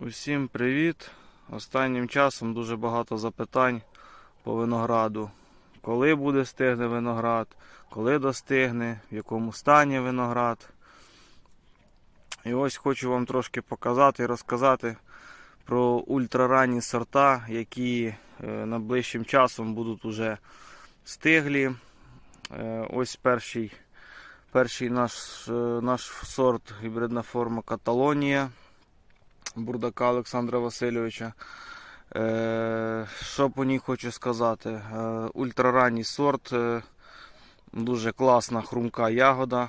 Усім привіт! Останнім часом дуже багато запитань по винограду. Коли буде стигне виноград, коли достигне, в якому стані виноград. І ось хочу вам трошки показати і розказати про ультраранні сорта, які е, найближчим часом будуть уже стиглі. Е, Ось перший, перший наш, е, наш сорт гібридна форма Каталонія. Бурдака Олександра Васильовича. Е, що по ній хочу сказати? Е, ультраранній сорт, е, дуже класна хрумка ягода.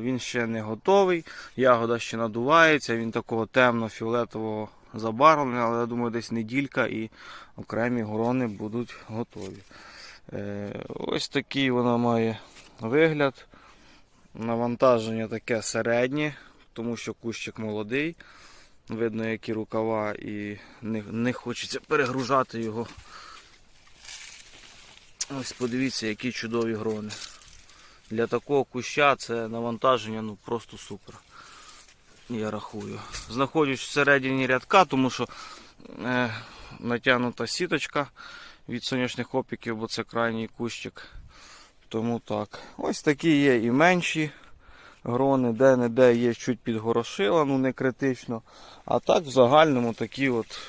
Він ще не готовий, ягода ще надувається, він такого темно-фіолетового забарвлення, але я думаю, десь неділька і окремі грони будуть готові. Ось такий вона має вигляд. Навантаження таке середнє, тому що кущик молодий. Видно, які рукава, і не, не хочеться перегружати його. Ось подивіться, які чудові грони. Для такого куща це навантаження ну просто супер. Я рахую. Знаходжусь всередині рядка, тому що е, натягнута сіточка від сонячних опіків, бо це крайній кущик. Тому так. Ось такі є і менші грони, де-не-де є чуть підгорошила, ну не критично. А так в загальному такі от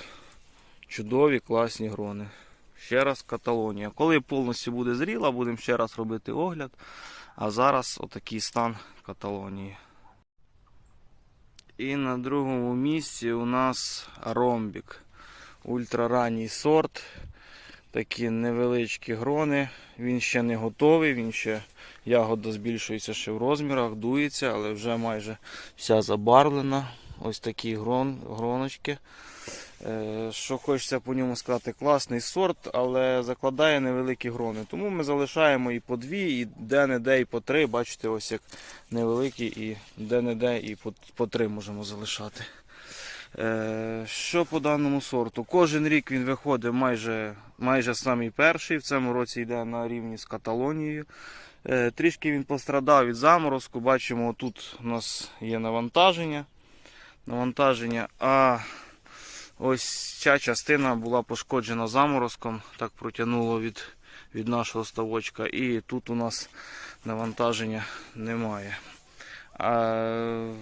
чудові класні грони. Ще раз Каталонія. Коли повністю буде зріла, будемо ще раз робити огляд. А зараз отакий стан Каталонії. І на другому місці у нас ромбік. Ультраранній сорт. Такі невеличкі грони. Він ще не готовий, він ще ягода збільшується ще в розмірах, дується, але вже майже вся забарвлена. Ось такі грон, гроночки. Е, Що хочеться по ньому сказати, класний сорт, але закладає невеликі грони. Тому ми залишаємо і по дві, і де-не-де, і по три. Бачите, ось як невеликі, і де-не-де, і по, по три можемо залишати. Е, Що по даному сорту? Кожен рік він виходить майже, майже самий перший. В цьому році йде на рівні з Каталонією. Е, Трішки він пострадав від заморозку. Бачимо, тут у нас є навантаження. Навантаження, а ось ця частина була пошкоджена заморозком, так протягнуло від, від нашого ставочка. І тут у нас навантаження немає. А,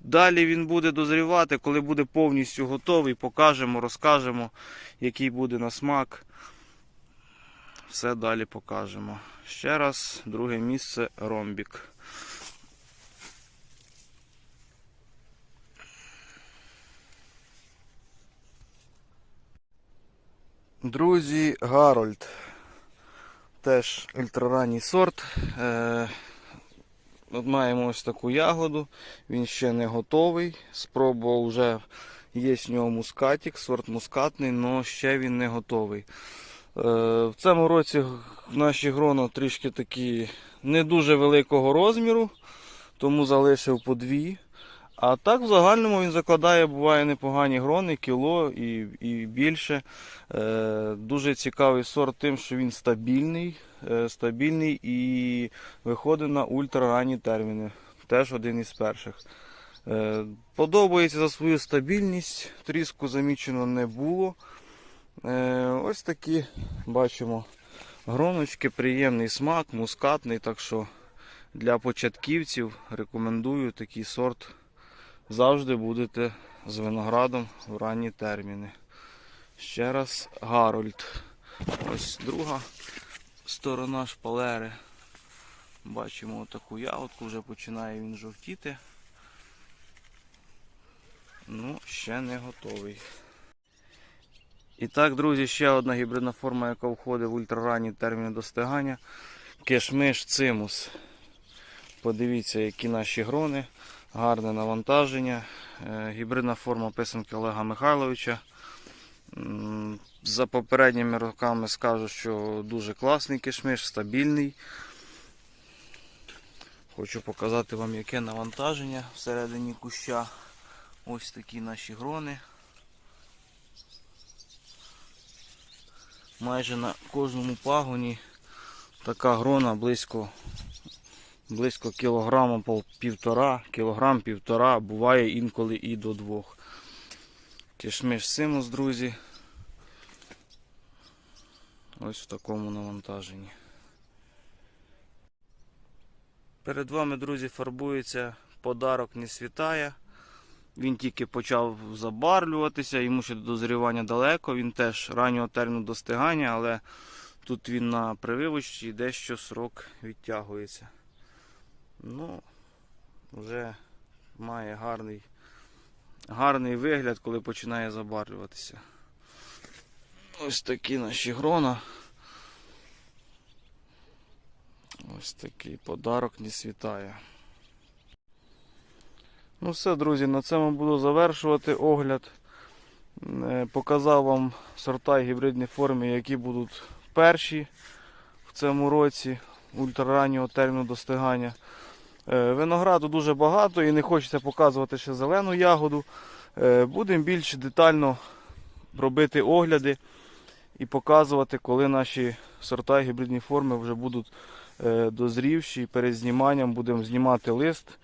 Далі він буде дозрівати, коли буде повністю готовий, покажемо, розкажемо, який буде на смак. Все далі покажемо. Ще раз, друге місце ромбік. Друзі, Гарольд. Теж ультраранній сорт. От маємо ось таку ягоду, він ще не готовий. Спробував вже є в нього мускатик, сорт мускатний, але ще він не готовий. Е, В цьому році наші гроно трішки такі не дуже великого розміру, тому залишив по дві. А так в загальному він закладає, буває непогані грони, кіло і, і більше. Е, дуже цікавий сорт тим, що він стабільний, е, стабільний і виходить на ультраранні терміни. Теж один із перших. Е, подобається за свою стабільність, тріску замічено не було. Е, ось такі бачимо гроночки, приємний смак, мускатний. Так що для початківців рекомендую такий сорт завжди будете з виноградом в ранні терміни. Ще раз Гарольд. Ось друга сторона шпалери. Бачимо таку ягодку, вже починає він жовтіти. Ну, ще не готовий. І так, друзі, ще одна гібридна форма, яка входить в ультраранні терміни достигання. Кешмиш цимус. Подивіться, які наші грони гарне навантаження. Е, Гібридна форма писанки Олега Михайловича. За попередніми роками скажу, що дуже класний кишмиш, стабільний. Хочу показати вам, яке навантаження всередині куща. Ось такі наші грони. Майже на кожному пагоні така грона близько близько кілограма півтора, кілограм півтора, буває інколи і до двох. Кишмиш Симус, друзі. Ось в такому навантаженні. Перед вами, друзі, фарбується подарок не світає. Він тільки почав забарвлюватися, йому ще до дозрівання далеко, він теж раннього терміну достигання, але тут він на прививочці дещо срок відтягується. Ну, вже має гарний, гарний вигляд, коли починає забарвлюватися. Ось такі наші грона. Ось такий подарок не світає. Ну все, друзі, на цьому буду завершувати огляд. Е, Показав вам сорта і гібридні форми, які будуть перші в цьому році ультрараннього терміну достигання. Е, Винограду дуже багато і не хочеться показувати ще зелену ягоду. Е, Будемо більш детально робити огляди і показувати, коли наші сорта і гібридні форми вже будуть е, дозрівші. Перед зніманням будемо знімати лист,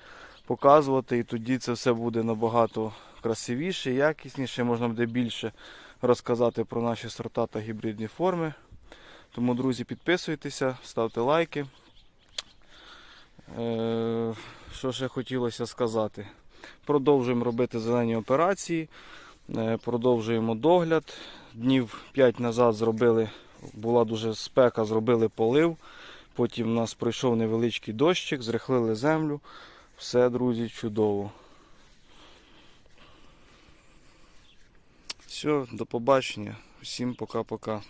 показувати, і тоді це все буде набагато красивіше, якісніше, можна буде більше розказати про наші сорта та гібридні форми. Тому, друзі, підписуйтеся, ставте лайки. Що ще хотілося сказати? Продовжуємо робити зелені операції, е, продовжуємо догляд. Днів 5 назад зробили, була дуже спека, зробили полив. Потім у нас пройшов невеличкий дощик, зрихлили землю. Все, друзі, чудово. Все, до побачення. Всім пока-пока.